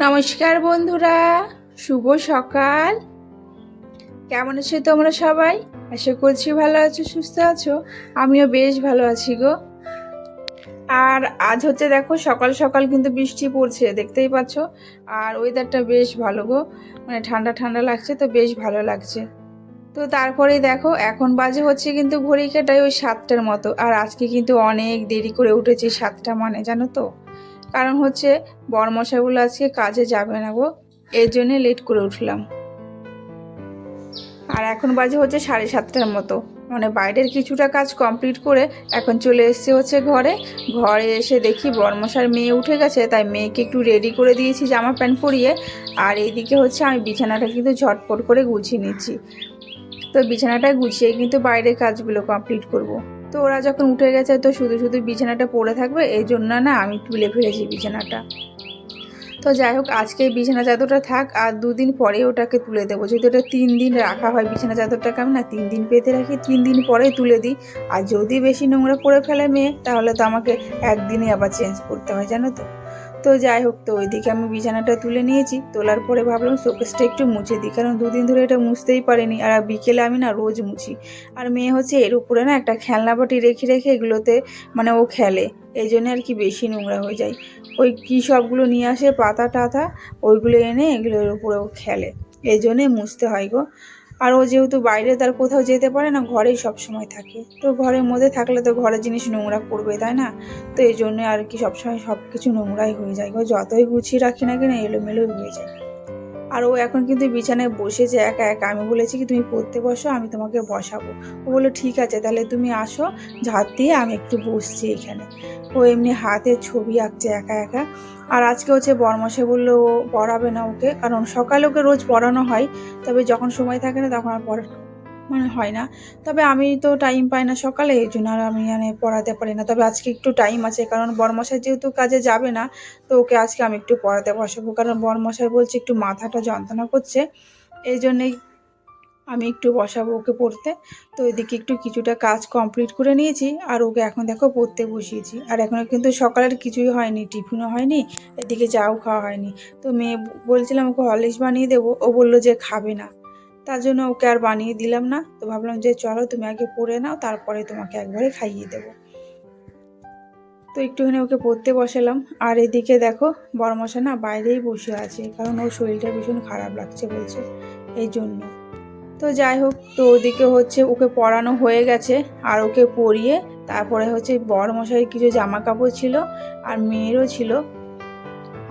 নমস্কার বন্ধুরা, শুভ সকাল। কেমন আছো তোমরা সবাই? আশা করছি ভালো আছো, সুস্থ আছো। আমিও বেশ ভালো আছি গো। আর আজ হচ্ছে দেখো, সকাল সকাল কিন্তু বৃষ্টি পড়ছে, দেখতেই পাচ্ছ। আর ওয়েদারটা বেশ ভালো গো। মানে ঠান্ডা ঠান্ডা লাগছে তো বেশ ভালো লাগছে। তো তারপরেই দেখো, এখন বাজে হচ্ছে কিন্তু ঘড়ি কাটায় ওই সাতটার মতো। আর আজকে কিন্তু অনেক দেরি করে উঠেছি সাতটা মানে জানো তো? কারণ হচ্ছে বরমশাইগুলো আজকে কাজে যাবে না গো। এর জন্য লেট করে উঠলাম। আর এখন বাজে হচ্ছে সাড়ে সাতটার মতো। মানে বাইরের কিছুটা কাজ কমপ্লিট করে এখন চলে এসেছে হচ্ছে ঘরে। ঘরে এসে দেখি বরমশার মেয়ে উঠে গেছে, তাই মেয়েকে একটু রেডি করে দিয়েছি জামা প্যান্ট পরিয়ে। আর এইদিকে হচ্ছে আমি বিছানাটা কিন্তু ঝটপট করে গুছিয়ে নিচ্ছি। তো বিছানাটা গুছিয়ে কিন্তু বাইরের কাজগুলো কমপ্লিট করব। তো ওরা যখন উঠে গেছে, তো শুধু শুধু বিছানাটা পড়ে থাকবে, এই জন্য না আমি তুলে ফেলেছি বিছানাটা। তো যাই হোক, আজকে বিছানা চাদরটা থাক, আর দুদিন পরে ওটাকে তুলে দেবো। যদি ওটা তিন দিন রাখা হয় বিছানা চাদরটাকে, আমি না তিন দিন পেতে রাখি, তিন দিন পরেই তুলে দিই। আর যদি বেশি নোংরা করে ফেলে মেয়ে, তাহলে তো আমাকে একদিনে আবার চেঞ্জ করতে হয়, জানো তো? তো যাই হোক, তো ওইদিকে আমি বিছানাটা তুলে নিয়েছি। তোলার পরে ভাবলাম শোকেসটা একটু মুছে দিই, কারণ দুদিন ধরে এটা মুছতেই পারিনি। আর বিকেলে আমি না রোজ মুছি। আর মেয়ে হচ্ছে এর উপরে না একটা খেলনা বাটি রেখে রেখে এগুলোতে মানে ও খেলে। এই জন্য আর কি বেশি নোংরা হয়ে যায়। ওই কী সবগুলো নিয়ে আসে, পাতা টাতা, ওইগুলো এনে এগুলোর উপরে ও খেলে। এই জন্যে মুছতে হয় গো। আর ও যেহেতু বাইরে, তার কোথাও যেতে পারে না, ঘরেই সব সময় থাকে। তো ঘরের মধ্যে থাকলে তো ঘরের জিনিস নোংরা করবে তাই না? তো এই জন্য আর কি সবসময় সব কিছু নোংরাই হয়ে যায়। যতই গুছিয়ে রাখি না কেন এলোমেলোই হয়ে যায়। আর ও এখন কিন্তু বিছানায় বসেছে, একা একা। আমি বলেছি কি, তুমি পড়তে বসো, আমি তোমাকে বসাবো। ও বলল, ঠিক আছে, তাহলে তুমি আসো, ঝাঁত দিয়ে আমি একটু বসছি এখানে। ও এমনি হাতে ছবি আঁকছে একা একা। আর আজকে হচ্ছে বরমাসে বলল, ও পড়াবে না ওকে। কারণ সকালে ওকে রোজ পড়ানো হয়, তবে যখন সময় থাকে না, তখন আর পড়ানো মানে হয় না। তবে আমি তো টাইম পাই না সকালে, এই জন্য আর আমি মানে পড়াতে পারি না। তবে আজকে একটু টাইম আছে, কারণ বরমশাই যেহেতু কাজে যাবে না, তো ওকে আজকে আমি একটু পড়াতে বসাবো। কারণ বরমশাই বলছে একটু মাথাটা যন্ত্রণা করছে, এই জন্যেই আমি একটু বসাবো ওকে পড়তে। তো এদিকে একটু কিছুটা কাজ কমপ্লিট করে নিয়েছি, আর ওকে এখন দেখো পড়তে বসিয়েছি। আর এখনও কিন্তু সকালের কিছুই হয়নি, টিফিনও হয়নি, এদিকে চাও খাওয়া হয়নি। তো মেয়ে বলছিলাম ওকে হরলিক্স বানিয়ে দেবো, ও বলল যে খাবে না। তার জন্য ওকে আর বানিয়ে দিলাম না। তো ভাবলাম যে চলো তুমি আগে পড়ে নাও, তারপরে তোমাকে একবারে খাইয়ে দেবো। তো একটুখানি ওকে পড়তে বসালাম। আর এদিকে দেখো বড়মশা না বাইরেই বসে আছে, কারণ ওর শরীরটা ভীষণ খারাপ লাগছে বলছে এই জন্য। তো যাই হোক, তো ওদিকে হচ্ছে ওকে পড়ানো হয়ে গেছে, আর ওকে পরিয়ে তারপরে হচ্ছে বড় মশাইয়ের কিছু জামা কাপড় ছিল, আর মেয়েরও ছিল।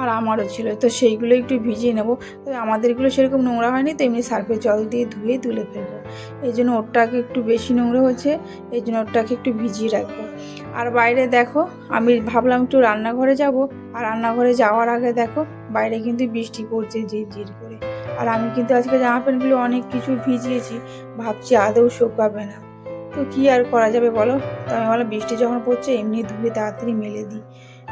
আর আমারও ছিল। তো সেইগুলো একটু ভিজিয়ে নেব। তো আমাদেরগুলো সেরকম নোংরা হয়নি তো এমনি সার্ফের জল দিয়ে ধুয়ে তুলে ফেলব। এই জন্য ওরটাকে একটু বেশি নোংরা হচ্ছে, এই জন্য ওরটাকে একটু ভিজিয়ে রাখব। আর বাইরে দেখো, আমি ভাবলাম একটু রান্নাঘরে যাব। আর রান্নাঘরে যাওয়ার আগে দেখো, বাইরে কিন্তু বৃষ্টি পড়ছে ঝির ঝির করে। আর আমি কিন্তু আজকে জামা প্যান্টগুলো অনেক কিছু ভিজিয়েছি, ভাবছি আদৌ শুকাবে না। তো কী আর করা যাবে বলো? তো আমি বললাম, বৃষ্টি যখন পড়ছে, এমনি ধুয়ে তাড়াতাড়ি মেলে দিই।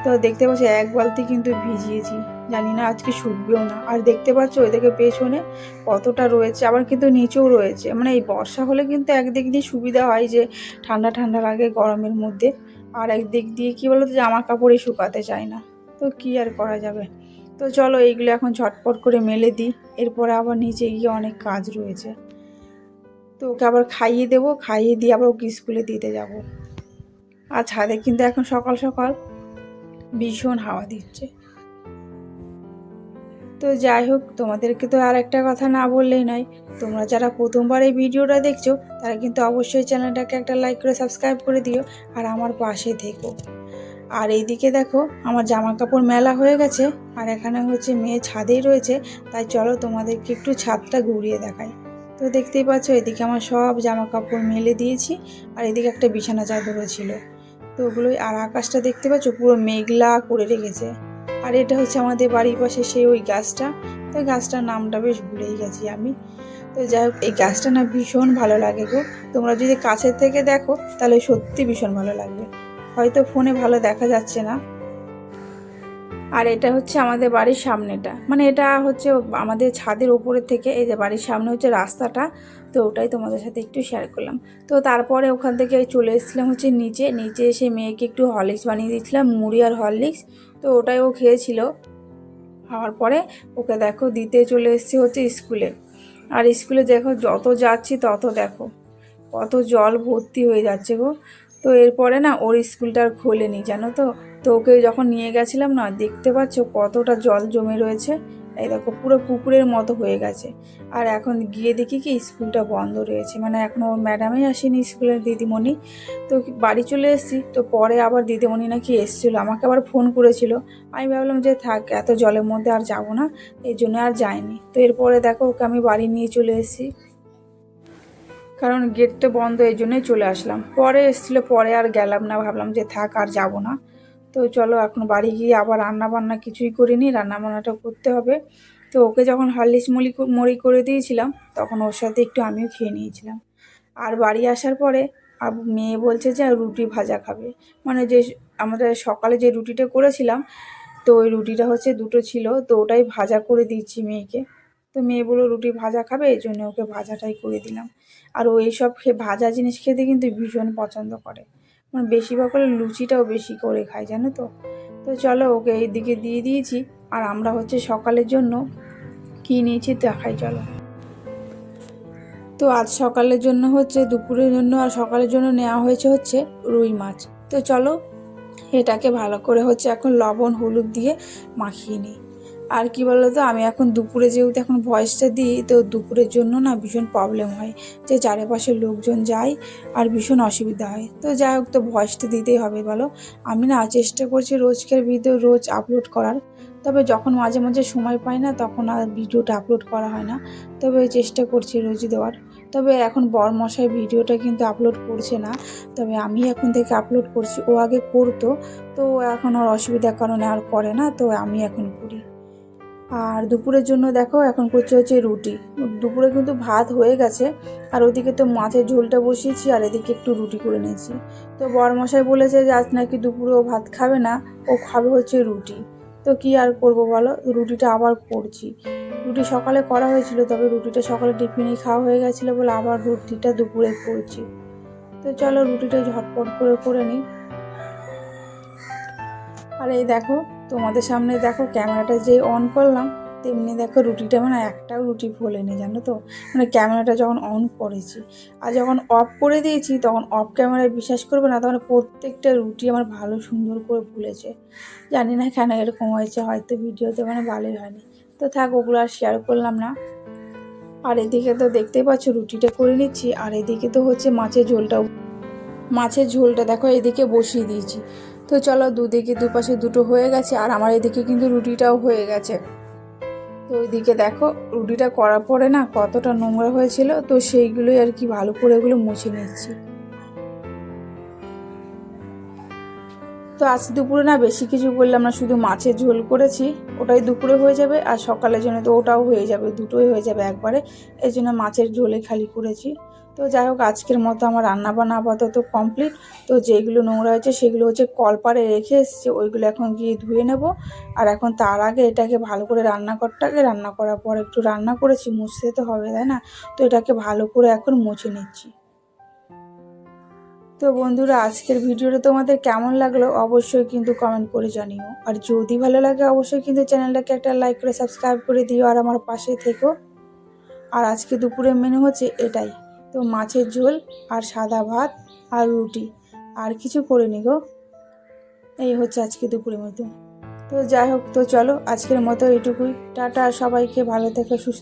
তো দেখতে পাচ্ছি, এক বালতি কিন্তু ভিজিয়েছি। জানি না আজকে শুকবেও না। আর দেখতে পাচ্ছ ওইদিকে পেছনে কতটা রয়েছে, আবার কিন্তু নিচেও রয়েছে। মানে এই বর্ষা হলে কিন্তু একদিক দিয়ে সুবিধা হয় যে, ঠান্ডা ঠান্ডা লাগে গরমের মধ্যে। আর একদিক দিয়ে কী বলো তো জামা কাপড়ই শুকাতে চায় না। তো কি আর করা যাবে? তো চলো এইগুলো এখন ঝটপট করে মেলে দিই। এরপরে আবার নিচে গিয়ে অনেক কাজ রয়েছে। তো ওকে আবার খাইয়ে দেবো। খাইয়ে দিয়ে আবার ওকে স্কুলে দিতে যাব। আর ছাদে কিন্তু এখন সকাল সকাল ভীষণ হাওয়া দিচ্ছে। তো যাই হোক, তোমাদেরকে তো আর একটা কথা না বললেই নয়, তোমরা যারা প্রথমবার এই ভিডিওটা দেখছ, তারা কিন্তু অবশ্যই চ্যানেলটাকে একটা লাইক করে সাবস্ক্রাইব করে দিও আর আমার পাশে থেকো। আর এইদিকে দেখো, আমার জামা কাপড় মেলা হয়ে গেছে আর এখানে হচ্ছে মেয়ে ছাদেই রয়েছে, তাই চলো তোমাদেরকে একটু ছাদটা ঘুরিয়ে দেখাই। তো দেখতেই পাচ্ছ, এদিকে আমার সব জামা কাপড় মেলে দিয়েছি আর এদিকে একটা বিছানা চাদরও ছিল। তো ওগুলোই আর আকাশটা দেখতে পাচ্ছ, পুরো মেঘলা করে রেখেছে। আর এটা হচ্ছে আমাদের বাড়ির পাশে সেই ওই গাছটা। তো গাছটার নামটা বেশ ভুলেই গেছি আমি। তো যাই হোক, এই গাছটা না ভীষণ ভালো লাগে গো। তোমরা যদি কাছের থেকে দেখো, তাহলে সত্যি ভীষণ ভালো লাগবে। হয়তো ফোনে ভালো দেখা যাচ্ছে না। আর এটা হচ্ছে আমাদের বাড়ির সামনেটা। মানে এটা হচ্ছে আমাদের ছাদের ওপরের থেকে এই যে বাড়ির সামনে হচ্ছে রাস্তাটা, তো ওটাই তোমাদের সাথে একটু শেয়ার করলাম। তো তারপরে ওখান থেকে চলে এসেছিলাম হচ্ছে নিচে। নিচে এসে মেয়েকে একটু হরলিক্স বানিয়ে দিয়েছিলাম, মুড়ি আর হরলিক্স তো ওটাই ও খেয়েছিল। খাওয়ার পরে ওকে দেখো দিতে চলে এসেছি হচ্ছে স্কুলে। আর স্কুলে দেখো যত যাচ্ছি তত দেখো, কত জল ভর্তি হয়ে যাচ্ছে গো। তো এরপরে না ওর স্কুলটা আর খোলেনি, জানো তো? তো ওকে যখন নিয়ে গেছিলাম না, দেখতে পাচ্ছ কতটা জল জমে রয়েছে? এই দেখো, পুরো পুকুরের মতো হয়ে গেছে। আর এখন গিয়ে দেখি কি স্কুলটা বন্ধ রয়েছে। মানে এখনও ওর ম্যাডামই আসেনি স্কুলের দিদিমণি। তো বাড়ি চলে এসেছি, তো পরে আবার দিদিমণি নাকি এসেছিল, আমাকে আবার ফোন করেছিল। আমি ভাবলাম যে থাক, এত জলের মধ্যে আর যাব না এই জন্য আর যাইনি। তো এরপরে দেখো ওকে আমি বাড়ি নিয়ে চলে এসেছি। কারণ গেটটা বন্ধ, এই জন্যই চলে আসলাম। পরে এসেছিল, পরে আর গেলাম না, ভাবলাম যে থাক, আর যাব না। তো চলো, এখন বাড়ি গিয়ে আবার রান্না বান্না কিছুই করিনি রান্না বান্নাটা করতে হবে। তো ওকে যখন হরলিক্স মুড়ি মুড়ি করে দিয়েছিলাম, তখন ওর সাথে একটু আমিও খেয়ে নিয়েছিলাম। আর বাড়ি আসার পরে আব, মেয়ে বলছে যে রুটি ভাজা খাবে। মানে যে আমাদের সকালে যে রুটিটা করেছিলাম, তো ওই রুটিটা হচ্ছে দুটো ছিল, তো ওটাই ভাজা করে দিচ্ছি মেয়েকে। তো মেয়ে বলল, রুটি ভাজা খাবে? এই জন্য ওকে ভাজাটাই করে দিলাম। আর ও এইসব খেয়ে ভাজা জিনিস খেতে কিন্তু ভীষণ পছন্দ করে। মানে বেশিরভাগ করে লুচিটাও বেশি করে খায়, জানো তো? তো চলো ওকে এইদিকে দিয়ে দিয়েছি। আর আমরা হচ্ছে সকালের জন্য কী নিয়েছি দেখাই, চলো। তো আজ সকালের জন্য হচ্ছে, দুপুরের জন্য আর সকালের জন্য নেওয়া হয়েছে হচ্ছে রুই মাছ। তো চলো এটাকে ভালো করে হচ্ছে এখন লবণ, হলুদ দিয়ে মাখিয়ে নিই। আর কি বলো তো আমি এখন দুপুরে যেহেতু এখন ভয়েসটা দিই, তো দুপুরের জন্য না ভীষণ প্রবলেম হয় যে চারিপাশে লোকজন যায় আর ভীষণ অসুবিধা হয়। তো যাই হোক, তো ভয়েসটা দিতেই হবে, বলো। আমি না চেষ্টা করছি রোজকার ভিডিও রোজ আপলোড করার। তবে যখন মাঝে মাঝে সময় পাই না, তখন আর ভিডিওটা আপলোড করা হয় না। তবে চেষ্টা করছি রোজ দেওয়ার। তবে এখন বরমশাই ভিডিওটা কিন্তু আপলোড করছে না। তবে আমি এখন থেকে আপলোড করছি। ও আগে করতো, তো এখন আর অসুবিধার কারণে আর করে না, তো আমি এখন করি। আর দুপুরের জন্য দেখো এখন করছে হচ্ছে রুটি। দুপুরে কিন্তু ভাত হয়ে গেছে, আর ওদিকে তো মাছের ঝোলটা বসিয়েছি, আর এদিকে একটু রুটি করে নিয়েছি। তো বরমশাই বলেছে যে আজ নাকি দুপুরে ও ভাত খাবে না, ও খাবে হচ্ছে রুটি। তো কি আর করব বলো? রুটিটা আবার করছি। রুটি সকালে করা হয়েছিল, তবে রুটিটা সকালে টিফিনে খাওয়া হয়ে গেছিল বলে আবার রুটিটা দুপুরে করছি। তো চলো রুটিটা ঝটপট করে করে নিই। আর এই দেখো তোমাদের সামনে দেখো ক্যামেরাটা যেই অন করলাম, তেমনি দেখো রুটিটা মানে একটাও রুটি ফোলেনি, জানো তো? মানে ক্যামেরাটা যখন অন করেছি, আর যখন অফ করে দিয়েছি, তখন অফ ক্যামেরায় বিশ্বাস করবে না, তখন প্রত্যেকটা রুটি আমার ভালো সুন্দর করে ফুলেছে। জানি না কেন এরকম হয়েছে, হয়তো ভিডিওতে মানে ভালোই হয়নি। তো থাক, ওগুলো আর শেয়ার করলাম না। আর এদিকে তো দেখতেই পাচ্ছ, রুটিটা করে নিচ্ছি, আর এদিকে তো হচ্ছে মাছের ঝোলটাও। মাছের ঝোলটা দেখো এদিকে বসিয়ে দিয়েছি। তো চলো দুদিকে, দুপাশে দুটো হয়ে গেছে, আর আমার এদিকে কিন্তু রুটিটাও হয়ে গেছে। তো ওইদিকে দেখো, রুটিটা করার পরে না কতটা নোংরা হয়েছিল, তো সেইগুলোই আর কি ভালো করে এগুলো মুছে নিচ্ছি। তো আজ দুপুরে না বেশি কিছু করলাম না, শুধু মাছের ঝোল করেছি, ওটাই দুপুরে হয়ে যাবে, আর সকালের জন্য তো ওটাও হয়ে যাবে, দুটোই হয়ে যাবে একবারে এই জন্য মাছের ঝোলে খালি করেছি। তো যাই হোক, আজকের মতো আমার রান্না বান্না আপাতত কমপ্লিট তো যেগুলো নোংরা হয়েছে, সেগুলো হচ্ছে কলপারে রেখে এসছে, ওইগুলো এখন গিয়ে ধুয়ে নেব। আর এখন তার আগে এটাকে ভালো করে রান্নাঘরটাকে রান্না করার পর একটু রান্না করেছি, মুছতে তো হবে, তাই না? তো এটাকে ভালো করে এখন মুছে নিচ্ছি। তো বন্ধুরা, আজকের ভিডিওটা তোমাদের কেমন লাগল অবশ্যই কিন্তু কমেন্ট করে জানিও। আর যদি ভালো লাগে, অবশ্যই কিন্তু চ্যানেলটাকে একটা লাইক করে সাবস্ক্রাইব করে দিও আর আমার পাশে থেকো। আর আজকে দুপুরের মেনু হচ্ছে এটাই। তো মাছের ঝোল আর সাদা ভাত আর রুটি। আর কিছু করিনি গো। এই হচ্ছে আজকে দুপুরের মতো তো যাই হোক, তো চলো আজকের মতো এটুকুই। টাটা, সবাইকে ভালো থেকে, সুস্থ